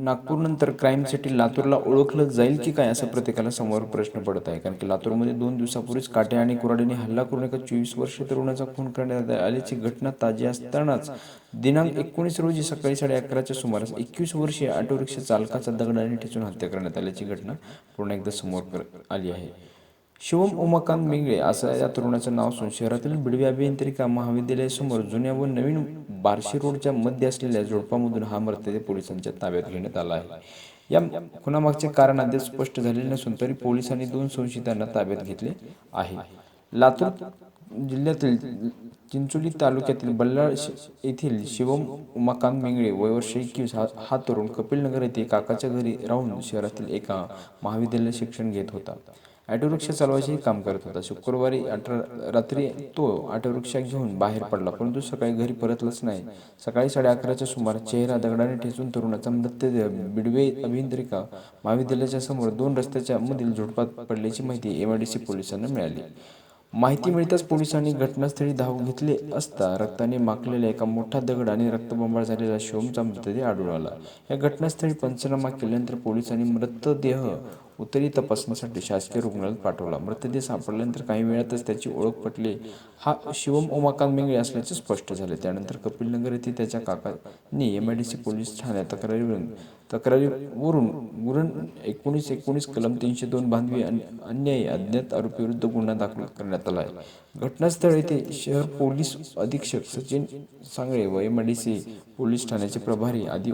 नागपूरनंतर crime city लातूरला ओळखलं जाईल की काय असं प्रत्येकाला समोर प्रश्न पडत आहे. कारण की लातूरमध्ये दोन दिवसापूर्वीच काटे आणि कुराडीने हल्ला करून एका चोवीस वर्षीय तरुणाचा खून करण्यात आल्याची घटना ताजी असतानाच दिनांक एकोणीस रोजी सकाळी साडे अकराच्या सुमारास एकवीस वर्षीय ऑटो रिक्षा चालकाचा दगडाने ठेचून हत्या करण्यात आल्याची घटना पुन्हा एकदा समोर कर- आली आहे. शिवम उमाकांत मेंगळे असं या तरुणाचं नाव असून शहरातील बिडवे अभियांत्रिका महाविद्यालयासमोर जुन्या व नवीन बार्शी रोडच्या मध्ये असलेल्या झोडपामधून हा मृतदेह पोलिसांच्या ताब्यात घेण्यात आला आहे. या खुनामागचे कारण अद्याप स्पष्ट झालेले नसून तरी पोलिसांनी दोन संशयितांना ताब्यात घेतले आहे. लातूर जिल्ह्यातील चिंचोली तालुक्यातील बल्लाळ येथील शिवम उमाकांत मेंगळे वय वर्ष एकवीस हा हा तरुण कपिलनगर येथे काकाच्या घरी राहून शहरातील एका महाविद्यालयात शिक्षण घेत होता. ऑटो रिक्षा चालवायचे काम करत होता. शुक्रवारी अठरा रात्री तो ऑटो रिक्षा घेऊन बाहेर पडला. परंतु सकाळी घरी परतलाच नाही. सकाळी साडे अकराच्या सुमारास चेहरा दगडाने ठेचून तरुणाचा मृतदेह बिडवे अभियंत्रिका महाविद्यालयाच्या समोर दोन रस्त्याच्या मधील झुडपात पडल्याची माहिती एमआयडीसी पोलिसांना मिळाली. माहिती मिळताच पोलिसांनी घटनास्थळी धाव घेतले असता रक्ताने माखलेला एका मोठा दगड आणि रक्तबंबाळ झालेला शोमचा मृतदेह आढळून आला. या घटनास्थळी पंचनामा केल्यानंतर पोलिसांनी मृतदेह उत्तरी तपासणीसाठी शासकीय रुग्णालयात पाठवला. मृतदेह सापडल्यानंतर काही वेळातच त्याची ओळख पटली. हा शिवम उमाकांत मेंगळे असल्याचे स्पष्ट झाले. त्यानंतर कपिलनगर येथे त्याच्या काकांनी M I D C police ठाण्यात तक्रारीवरून तक्रारीवरून गुरण एकोणीस एकोणीस कलम तीनशे दोन बांधवी आणि अन्यायी अज्ञात आरोपीविरुद्ध गुन्हा दाखल करण्यात आला आहे. घटनास्थळ येथे शहर पोलीस अधीक्षक सचिन सांगळे व एम सी पोलीस ठाण्याचे प्रभारी आदी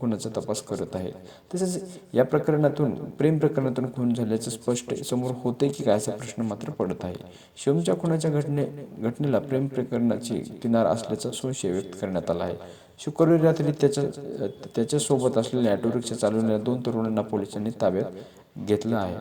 खुनाचा तपास करत आहेत. तसेच या प्रकरणातून प्रेम प्रकरणातून खून झाल्याचं स्पष्ट समोर होते की काय असा प्रश्न मात्र पडत आहे. शिवमच्या खुनाच्या घटने घटनेला प्रेम प्रकरणाची किनार असल्याचा संशय व्यक्त करण्यात आला आहे. शुक्रवारी रात्री त्याच्या त्याच्यासोबत असलेल्या ऑटो रिक्षा चालवणाऱ्या दोन तरुणांना पोलिसांनी ताब्यात घेतलं आहे.